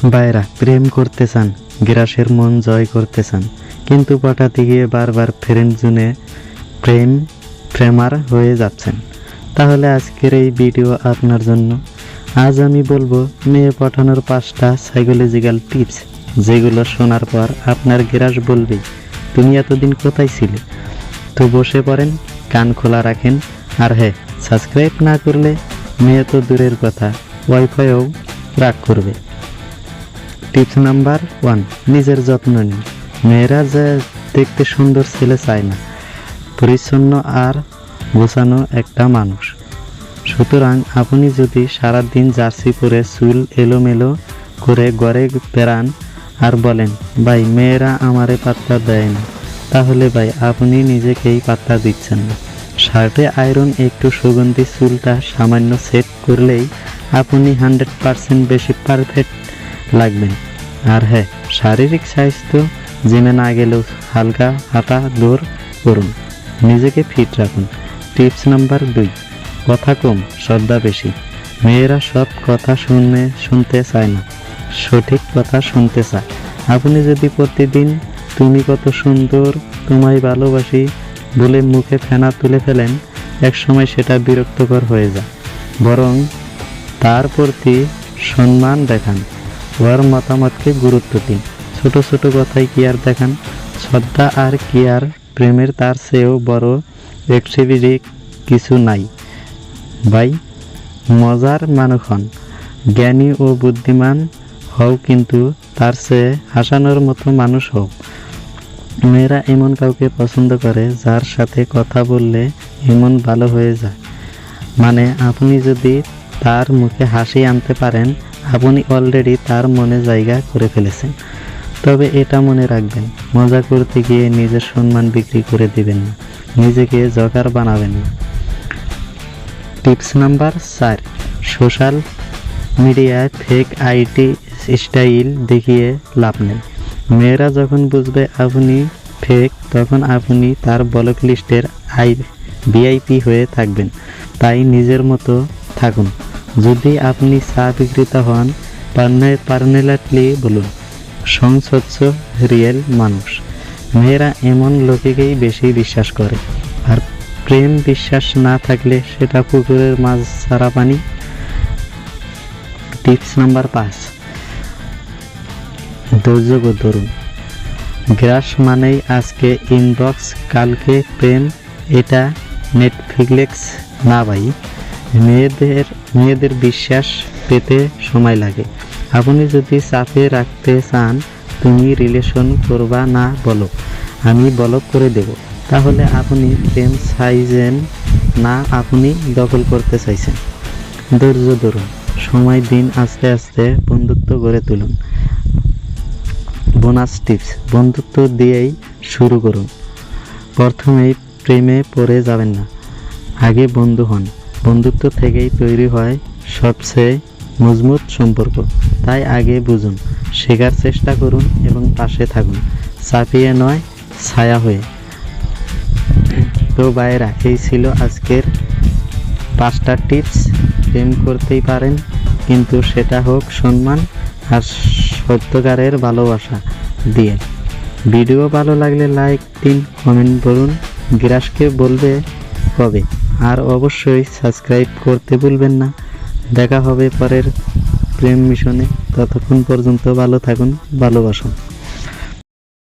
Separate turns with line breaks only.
বাইরা প্রেম করতে চান গ্রাসের মন জয় করতে চান কিন্তু পাঠাতে গিয়ে বারবার ফ্রেন্ড জুনে প্রেম, প্রেমার হয়ে যাচ্ছেন। তাহলে আজকের এই ভিডিও আপনার জন্য আজ আমি বলব, মেয়ে পাঠানোর পাঁচটা সাইকোলজিক্যাল টিপস যেগুলো শোনার পর আপনার গ্রাস বলবে, তুমি এতদিন কোথায় ছিলে? তো বসে পড়েন, কান খোলা রাখেন, আর হ্যাঁ সাবস্ক্রাইব না করলে মেয়ে তো দূরের কথা ওয়াইফাইও রাগ করবে। টিপস নাম্বার ওয়ান, নিজের যত্ন নিন। মেয়েরা যে দেখতে সুন্দর ছেলে চায় না। পরিচ্ছন্ন আর গোছানো একটা মানুষ। সুতরাং আপনি যদি সারাদিন জার্সি পরে চুল এলোমেলো করে গড়ে বেড়ান আর বলেন, ভাই, মেয়েরা আমারে পাত্তা দেয় না। তাহলে ভাই, আপনি নিজেকেই পাত্তা দিচ্ছেন না। শার্টে আয়রন, একটু সুগন্ধি চুলটা সামান্য সেট করলেই আপনি হান্ড্রেড পারসেন্ট বেশি পারফেক্ট লাগবেন আর হ্যাঁ শারীরিক স্বাস্থ্য জিমে না গেলেও হালকা হাঁটা দৌড় করুন। নিজেকে ফিট রাখুন। টিপস নাম্বার দুই, কথা কম, শ্রদ্ধা বেশি। মেয়েরা সব কথা শুনে, শুনতে চায় না। সঠিক কথা শুনতে চায়। আপনি যদি প্রতিদিন, তুমি কত সুন্দর, তোমায় ভালোবাসি বলে মুখে ফেনা তুলে ফেলেন, একসময় সেটা বিরক্তকর হয়ে যায়। বরং তার প্রতি সম্মান দেখান। ওর মতামতকে গুরুত্ব দিন। ছোট ছোট কথায় কি আর দেখান? শ্রদ্ধা আর কি আর প্রেমের তার চেয়েও বড় এক্সিবিডি কিছু নাই। ভাই, মজার মানুষ হন। জ্ঞানী ও বুদ্ধিমান হও কিন্তু তার চেয়ে হাসানোর মতো মানুষ হও। মেয়েরা এমন কাউকে পছন্দ করে যার সাথে কথা বললে এমন ভালো হয়ে যায়। মানে আপনি যদি তার মুখে হাসি আনতে পারেন আপনি অলরেডি তার মনে জায়গা করে ফেলেছেন। তবে এটা মনে রাখবেন, মজা করতে গিয়ে নিজের সম্মান বিক্রি করে দিবেন না, নিজেকে জকার বানাবেন না। টিপস নাম্বার চার, সোশ্যাল মিডিয়ায় ফেক আইটি স্টাইল দেখিয়ে লাভ নেই। মেয়েরা যখন বুঝবে আপনি ফেক তখন আপনি তার ব্লক লিস্টের আই ভিআইপি হয়ে থাকবেন, তাই নিজের মতো থাকুন। যদি আপনি চা বিক্রেতা হন পার্নেলাটলি বলুন সংস্বচ্ছ রিয়েল মানুষ। মেয়েরা এমন লোকেকেই বেশি বিশ্বাস করে। আর প্রেম বিশ্বাস না থাকলে সেটা পুকুরের মাছ ছাড়া পানি। টিপস নাম্বার পাঁচ। ধৈর্য ধরুন। গ্রাস মানেই আজকে ইনবক্স কালকে প্রেম, এটা নেটফ্লিক্স না ভাই। মেয়েদের মেয়েদের বিশ্বাস পেতে সময় লাগে। আপনি যদি চাপে রাখতে চান, তুমি রিলেশন করবা না বলো। আমি ব্লক করে দেব। তাহলে আপনি প্রেম চাইছেন না আপনি দখল করতে চাইছেন। ধৈর্য ধরুন। সময় দিন আস্তে আস্তে বন্ধুত্ব গড়ে তুলুন। বোনাস টিপস বন্ধুত্ব দিয়েই শুরু করুন। প্রথমেই প্রেমে পড়ে যাবেন না। আগে বন্ধু হন। বন্ধুত্ব থেকেই তৈরি হয় সবচেয়ে মজবুত সম্পর্ক। তাই আগে বুঝুন, শেখার চেষ্টা করুন এবং পাশে থাকুন। চাপিয়ে নয়, ছায়া হয়ে। তো বাইরা এই ছিল আজকের পাঁচটা টিপস। প্রেম করতেই পারেন, কিন্তু সেটা হোক সম্মান আর সত্যকারের ভালোবাসা দিয়ে। ভিডিও ভালো লাগলে লাইক দিন কমেন্ট করুন। গ্রাসকে বলবে কবে? আর অবশ্যই সাবস্ক্রাইব করতে ভুলবেন না। দেখা হবে পরের প্রেম মিশনে। ততক্ষণ পর্যন্ত ভালো থাকুন, ভালোবাসুন।